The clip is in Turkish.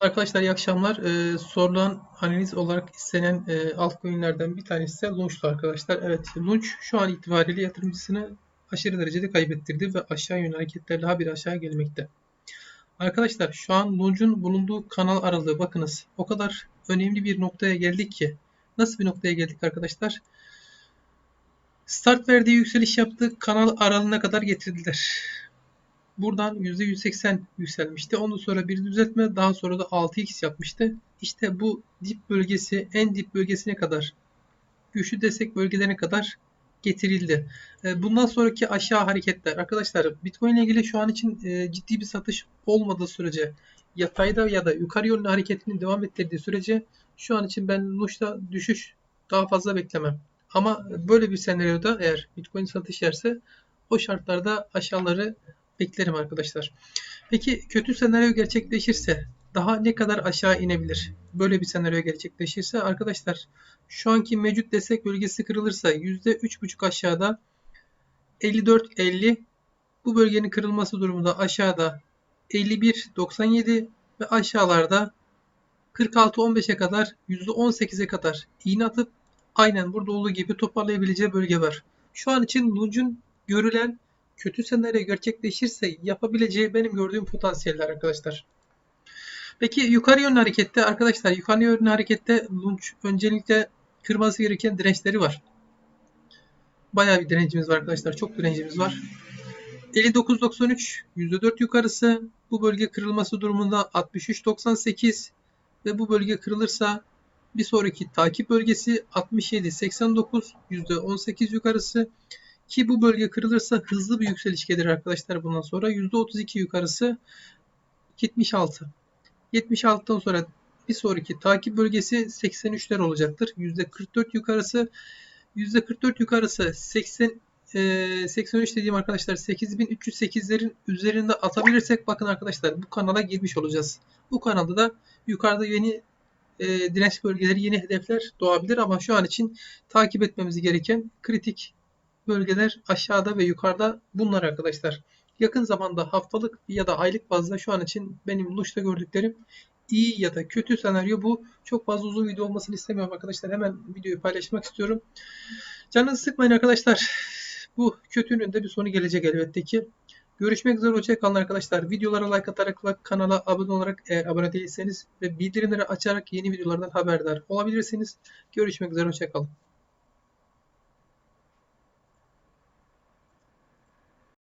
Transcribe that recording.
Arkadaşlar iyi akşamlar. Ee, sorulan analiz olarak istenen e, altcoin'lerden bir tanesi de Launch'tu arkadaşlar. Evet Launch şu an itibariyle yatırımcısını aşırı derecede kaybettirdi ve aşağı yönlü hareketler daha bir aşağı gelmekte. Arkadaşlar şu an Launch'un bulunduğu kanal aralığı bakınız o kadar önemli bir noktaya geldik ki. Nasıl bir noktaya geldik arkadaşlar? Start verdiği yükseliş yaptı kanal aralığına kadar getirdiler. Buradan %180 yükselmişti. Ondan sonra bir düzeltme daha sonra da 6x yapmıştı. İşte bu dip bölgesi en dip bölgesine kadar güçlü destek bölgelerine kadar getirildi. E, bundan sonraki aşağı hareketler arkadaşlar Bitcoin ile ilgili şu an için e, ciddi bir satış olmadığı sürece yatayda ya da yukarı yönlü hareketini devam ettirdiği sürece şu an için ben Lush'ta düşüş daha fazla beklemem. Ama böyle bir senaryoda eğer Bitcoin satış yerse o şartlarda aşağıları beklerim arkadaşlar. Peki kötü senaryo gerçekleşirse daha ne kadar aşağı inebilir? Böyle bir senaryo gerçekleşirse arkadaşlar şu anki mevcut destek bölgesi kırılırsa %3.5 aşağıda 54.50 bu bölgenin kırılması durumunda aşağıda 51.97 ve aşağılarda 46.15'e kadar %18'e kadar iğne atıp aynen burada olduğu gibi toparlayabileceği bölge var. Şu an için Lunge'un görülen kötü senaryo gerçekleşirse yapabileceği benim gördüğüm potansiyeller arkadaşlar. Peki yukarı yönlü harekette arkadaşlar yukarı yönlü harekette Lunch öncelikle kırması gereken dirençleri var. Bayağı bir direncimiz var arkadaşlar. Çok direncimiz var. 59.93 %4 yukarısı bu bölge kırılması durumunda 63.98 ve bu bölge kırılırsa bir sonraki takip bölgesi 67.89 %18 yukarısı ki bu bölge kırılırsa hızlı bir yükseliş gelir arkadaşlar bundan sonra. %32 yukarısı 76. 76'dan sonra bir sonraki takip bölgesi 83'ler olacaktır. %44 yukarısı %44 yukarısı 80 e, 83 dediğim arkadaşlar 8308'lerin üzerinde atabilirsek bakın arkadaşlar bu kanala girmiş olacağız. Bu kanalda da yukarıda yeni e, direnç bölgeleri, yeni hedefler doğabilir ama şu an için takip etmemiz gereken kritik bölgeler aşağıda ve yukarıda bunlar arkadaşlar. Yakın zamanda haftalık ya da aylık bazda şu an için benim Lush'ta gördüklerim iyi ya da kötü senaryo bu. Çok fazla uzun video olmasını istemiyorum arkadaşlar. Hemen videoyu paylaşmak istiyorum. Canınızı sıkmayın arkadaşlar. Bu kötünün de bir sonu gelecek elbette ki. Görüşmek üzere hoşçakalın arkadaşlar. Videolara like atarak kanala abone olarak eğer abone değilseniz ve bildirimleri açarak yeni videolardan haberdar olabilirsiniz. Görüşmek üzere hoşçakalın.